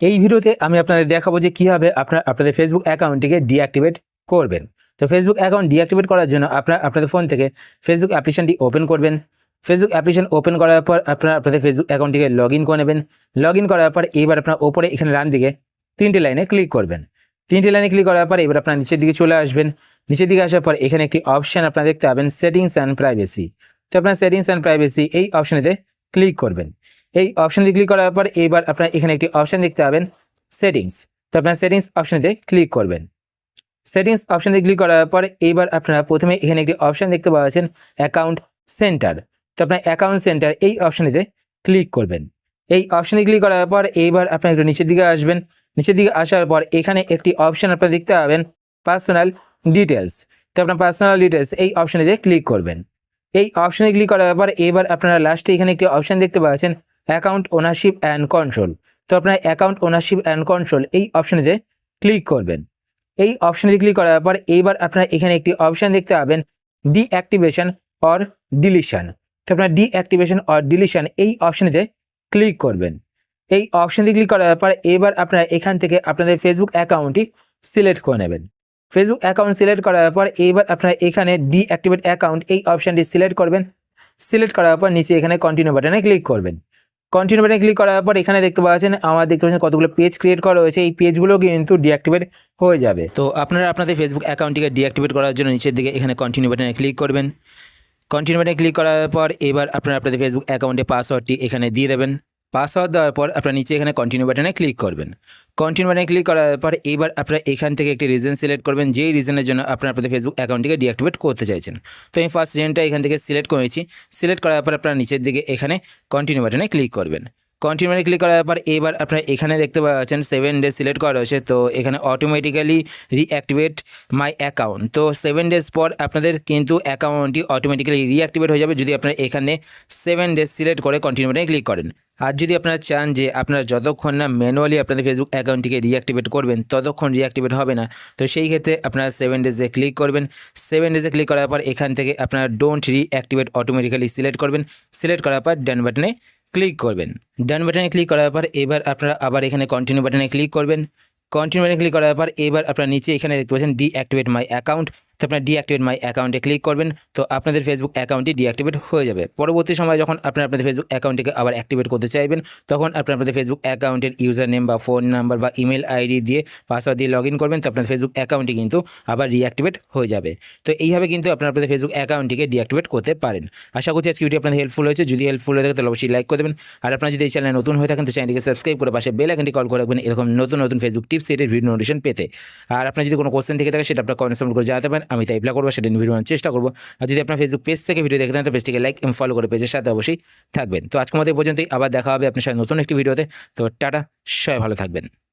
এই ভিডিওতে আমি আপনাদের দেখাবো যে কীভাবে আপনার আপনাদের ফেসবুক অ্যাকাউন্টটিকে ডিঅ্যাক্টিভেট করবেন। তো ফেসবুক অ্যাকাউন্ট ডিঅ্যাক্টিভেট করার জন্য আপনার আপনাদের ফোন থেকে ফেসবুক অ্যাপ্লিকেশনটি ওপেন করবেন। ফেসবুক অ্যাপ্লিকেশন ওপেন করার পর আপনারা আপনাদের ফেসবুক অ্যাকাউন্টটিকে লগ ইন করে নেবেন। লগ ইন করার পর এবার আপনার ওপরে এখানে রান দিকে তিনটে লাইনে ক্লিক করবেন। তিনটে লাইনে ক্লিক করার পর এবার আপনার নিচের দিকে চলে আসবেন। নিচের দিকে আসার পর এখানে একটি অপশান আপনারা দেখতে পাবেন সেটিংস অ্যান্ড প্রাইভেসি। তো আপনার সেটিংস অ্যান্ড প্রাইভেসি এই অপশনেতে ক্লিক করবেন। এই অপশনে ক্লিক করার পর এবার আপনার এখানে একটি অপশন দেখতে পাবেন সেটিংস তো আপনার সেটিংস অপশনেতে ক্লিক করবেন। সেটিংস অপশনে ক্লিক করার পর এইবার আপনারা প্রথমে এখানে একটি অপশন দেখতে পাচ্ছেন অ্যাকাউন্ট সেন্টার তো আপনার অ্যাকাউন্ট সেন্টার এই অপশনেতে ক্লিক করবেন। এই অপশনে ক্লিক করার পর এইবার আপনার একটু নিচের দিকে আসবেন। নিচের দিকে আসার পর এখানে একটি অপশন আপনারা দেখতে পাবেন পার্সোনাল ডিটেলস তো আপনার পার্সোনাল ডিটেলস এই অপশনেতে ক্লিক করবেন। এই অপশনে ক্লিক করার পর এবার আপনারা লাস্টে এখানে একটি অপশন দেখতে পাচ্ছেন অ্যাকাউন্ট ওনারশিপ অ্যান্ড কন্ট্রোল তো আপনার অ্যাকাউন্ট ওনারশিপ অ্যান্ড কন্ট্রোল এই অপশানেতে ক্লিক করবেন। এই অপশনে ক্লিক করার পর এইবার আপনারা এখানে একটি অপশান দেখতে পাবেন ডিঅ্যাক্টিভেশন অর ডিলিশন তো আপনার ডিঅ্যাক্টিভেশন অর ডিলিশন এই অপশানেতে ক্লিক করবেন। এই অপশনে ক্লিক করার পর এবার আপনারা এখান থেকে আপনাদের ফেসবুক অ্যাকাউন্টটি সিলেক্ট করে নেবেন। ফেসবুক অ্যাকাউন্ট সিলেক্ট করার পর এইবার আপনারা এখানে ডিঅ্যাক্টিভেট অ্যাকাউন্ট এই অপশানটি সিলেক্ট করবেন। সিলেক্ট করার পর নিচে এখানে কন্টিনিউ বাটনে ক্লিক করবেন। কন্টিনিউ বাটনে ক্লিক করার পর এখানে দেখতে পাচ্ছেন, আমার দেখতে পাচ্ছেন কতগুলো পেজ ক্রিয়েট করা হয়েছে এই পেজগুলো কিন্তু ডিঅ্যাক্টিভেট হয়ে যাবে। তো আপনারা আপনাদের ফেসবুক অ্যাকাউন্টটিকে ডিঅ্যাক্টিভেট করার জন্য নিচের দিকে এখানে কন্টিনিউ বাটনে ক্লিক করবেন। কন্টিনিউ বাটনে ক্লিক করার পর এবার আপনারা আপনাদের ফেসবুক অ্যাকাউন্টে পাসওয়ার্ডটি এখানে দিয়ে দেবেন। পাসওয়ার্ড দেওয়ার পর আপনার নিচে এখানে কন্টিনিউ বাটনে ক্লিক করবেন। কন্টিনিউ বাটনে ক্লিক করার পর এবার আপনারা এখান থেকে একটি রিজন সিলেক্ট করবেন, যেই রিজনের জন্য আপনারা আপনাদের ফেসবুক অ্যাকাউন্টটিকে ডিঅ্যাক্টিভেট করতে চাইছেন। তো আমি ফার্স্ট রিজনটা এখান থেকে সিলেক্ট করেছি। সিলেক্ট করার পর আপনারা নিচের দিকে এখানে কন্টিনিউ বাটনে ক্লিক করবেন। কন্টিনিউ ক্লিক করার পর এবার আপনারা এখানে দেখতে পাচ্ছেন সেভেন ডেজ সিলেক্ট করা রয়েছে। তো এখানে অটোমেটিক্যালি রিঅ্যাক্টিভেট মাই অ্যাকাউন্ট তো সেভেন ডেজ পর আপনাদের কিন্তু অ্যাকাউন্টটি অটোমেটিক্যালি রিঅ্যাক্টিভেট হয়ে যাবে যদি আপনারা এখানে সেভেন ডেজ সিলেক্ট করে কন্টিনিউ ক্লিক করেন। আর যদি আপনারা চান যে আপনারা যতক্ষণ না ম্যানুয়ালি আপনাদের ফেসবুক অ্যাকাউন্টটিকে রিঅ্যাক্টিভেট করবেন, ততক্ষণ রিঅ্যাক্টিভেট হবে না। তো সেই ক্ষেত্রে আপনারা সেভেন ডেজে ক্লিক করবেন। সেভেন ডেজে ক্লিক করার পর এখান থেকে আপনারা ডোন্ট রিঅ্যাক্টিভেট অটোমেটিক্যালি সিলেক্ট করবেন। সিলেক্ট করার পর ডান বাটনে ক্লিক করবেন। ডান বাটনে ক্লিক করার পর এবার আপনারা আবার এখানে কন্টিনিউ বাটনে ক্লিক করবেন। কন্টিনিউ ক্লিক করার পর এবার আপনার নিচে এখানে দেখতে পাচ্ছেন ডিঅ্যাক্টিভেট মাই অ্যাকাউন্ট তো আপনার ডিঅ্যাক্টিভেট মাই অ্যাকাউন্টে ক্লিক করবেন, তো আপনাদের ফেসবুক অ্যাকাউন্টটি ডিঅ্যাক্টিভেট হয়ে যাবে। পরবর্তী সময় যখন আপনারা আপনাদের ফেসবুক অ্যাকাউন্টটিকে আবার অ্যাক্টিভেট করতে চাইবেন, তখন আপনারা আপনাদের ফেসবুক অ্যাকাউন্টের ইউজার নেম বা ফোন নাম্বার বা ইমেল আইডি দিয়ে পাসওয়ার্ড দিয়ে লগ ইন করবেন, তো আপনার ফেসবুক অ্যাকাউন্টটি কিন্তু আবার রিঅ্যাক্টিভেট হয়ে যাবে। তো এইভাবে কিন্তু আপনারা আপনাদের ফেসবুক অ্যাকাউন্টটিকে ডিঅ্যাক্টিভেট করতে পারেন। আশা করছি আজকে আপনাদের হেল্পফুল হয়েছে। যদি হেল্পফুল হয়ে থাকে, তাহলে অবশ্যই লাইক করে দেবেন। আর আপনারা যদি এই চ্যানেলে নতুন হয়ে থাকেন, তো চ্যানেলটিকে সাবস্ক্রাইব করে পাশে বেল আইকনটি কল করে রাখবেন। এরকম নতুন নতুন ফেসবুক টিপস সেটের ভিডিও নোটিশন পেতে। আর আপনার যদি কোনো কোশ্চেন থেকে থাকে, সেটা আপনার কমেন্ট করে জানাতে পারেন, আমি তাই এপ্লাই করব, সেটা ভিডিও চেষ্টা করব। আর যদি আপনার ফেসবুক পেজ থেকে ভিডিও দেখে থাকেন তো পেজটিকে লাইক এবং ফলো করে পেজের সাথে অবশ্যই থাকবেন। তো আজকের মতো পর্যন্তই, আবার দেখা হবে আপনার সাথে নতুন একটি ভিডিওতে তো টাটা, সবাই ভালো থাকবেন।